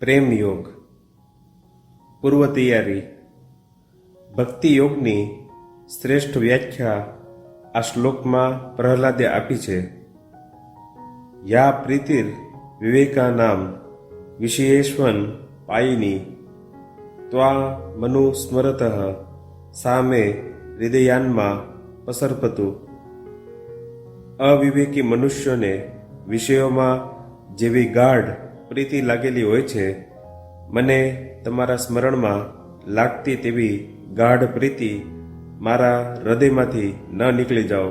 પ્રેમ યોગ પૂર્વ તૈયારી ભક્તિ યોગની શ્રેષ્ઠ વ્યાખ્યા આ શ્લોકમાં પ્રહલાદે આપી છે. યા પ્રીતિર વિવેકા નામ વિશેષવન પાયિની ત્વા મનુ સ્મરત સામે હૃદયાનમાં પસરપતું. અવિવેકી મનુષ્યોને વિષયોમાં જેવી ગાઢ પ્રીતિ લાગેલી હોય છે, મને તમારા સ્મરણમાં લાગતી તેવી ગાઢ પ્રીતિ મારા હૃદયમાંથી ન નીકળી જાઓ,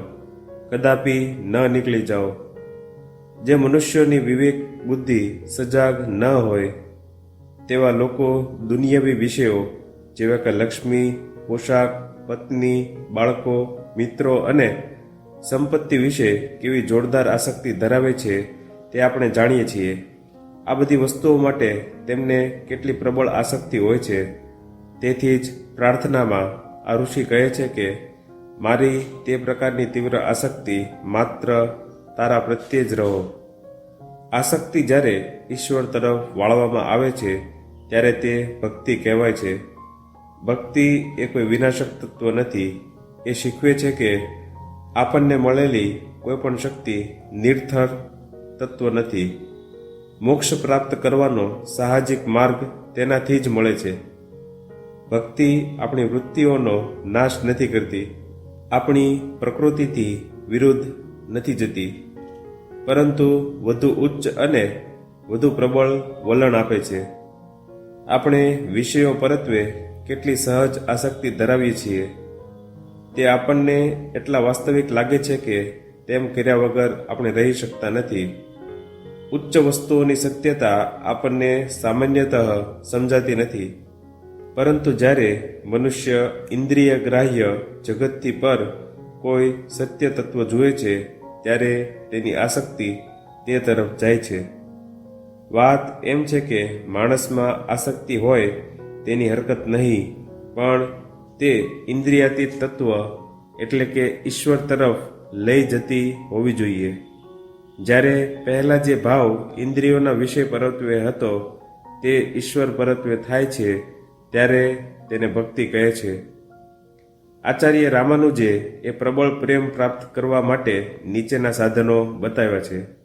કદાપી ન નીકળી જાઓ. જે મનુષ્યોની વિવેક બુદ્ધિ સજાગ ન હોય, તેવા લોકો દુનિયાવી વિષયો જેવા કે લક્ષ્મી, પોશાક, પત્ની, બાળકો, મિત્રો અને સંપત્તિ વિશે કેવી જોરદાર આસક્તિ ધરાવે છે તે આપણે જાણીએ છીએ. આ બધી વસ્તુઓ માટે તેમને કેટલી પ્રબળ આસક્તિ હોય છે, તેથી જ પ્રાર્થનામાં આ ઋષિ કહે છે કે, મારી તે પ્રકારની તીવ્ર આસક્તિ માત્ર તારા પ્રત્યે જ રહો. આસક્તિ જ્યારે ઈશ્વર તરફ વાળવામાં આવે છે, ત્યારે તે ભક્તિ કહેવાય છે. ભક્તિ એ કોઈ વિનાશક તત્વ નથી. એ શીખવે છે કે આપણને મળેલી કોઈ પણ શક્તિ નિર્થર તત્વ નથી. મોક્ષ પ્રાપ્ત કરવાનો સાહજિક માર્ગ તેનાથી જ મળે છે. ભક્તિ આપણી વૃત્તિઓનો નાશ નથી કરતી. આપણી પ્રકૃતિથી વિરુદ્ધ નથી જતી. પરંતુ વધુ ઉચ્ચ અને વધુ પ્રબળ વલણ આપે છે. આપણે વિષયો પરત્વે કેટલી સહજ આસક્તિ ધરાવીએ છીએ. તે આપણને એટલા વાસ્તવિક લાગે છે કે તેમ કર્યા વગર આપણે રહી શકતા નથી. ઉચ્ચ વસ્તુઓની સત્યતા આપણને સામાન્યતઃ સમજાતી નથી. પરંતુ જ્યારે મનુષ્ય ઇન્દ્રિય ગ્રાહ્ય જગતથી પર કોઈ સત્ય તત્વ જુએ છે, ત્યારે તેની આસક્તિ તે તરફ જાય છે. વાત એમ છે કે માણસમાં આસક્તિ હોય તેની હરકત નહીં, પણ તે ઇન્દ્રિયાતીત તત્વ એટલે કે ઈશ્વર તરફ લઈ જતી હોવી જોઈએ. જ્યારે પહેલા જે ભાવ ઇન્દ્રિયોના વિષય પરત્વે હતો, તે ઈશ્વર પરત્વે થાય છે, ત્યારે તેને ભક્તિ કહે છે. આચાર્ય રામાનુજે એ પ્રબળ પ્રેમ પ્રાપ્ત કરવા માટે નીચેના સાધનો બતાવ્યા છે.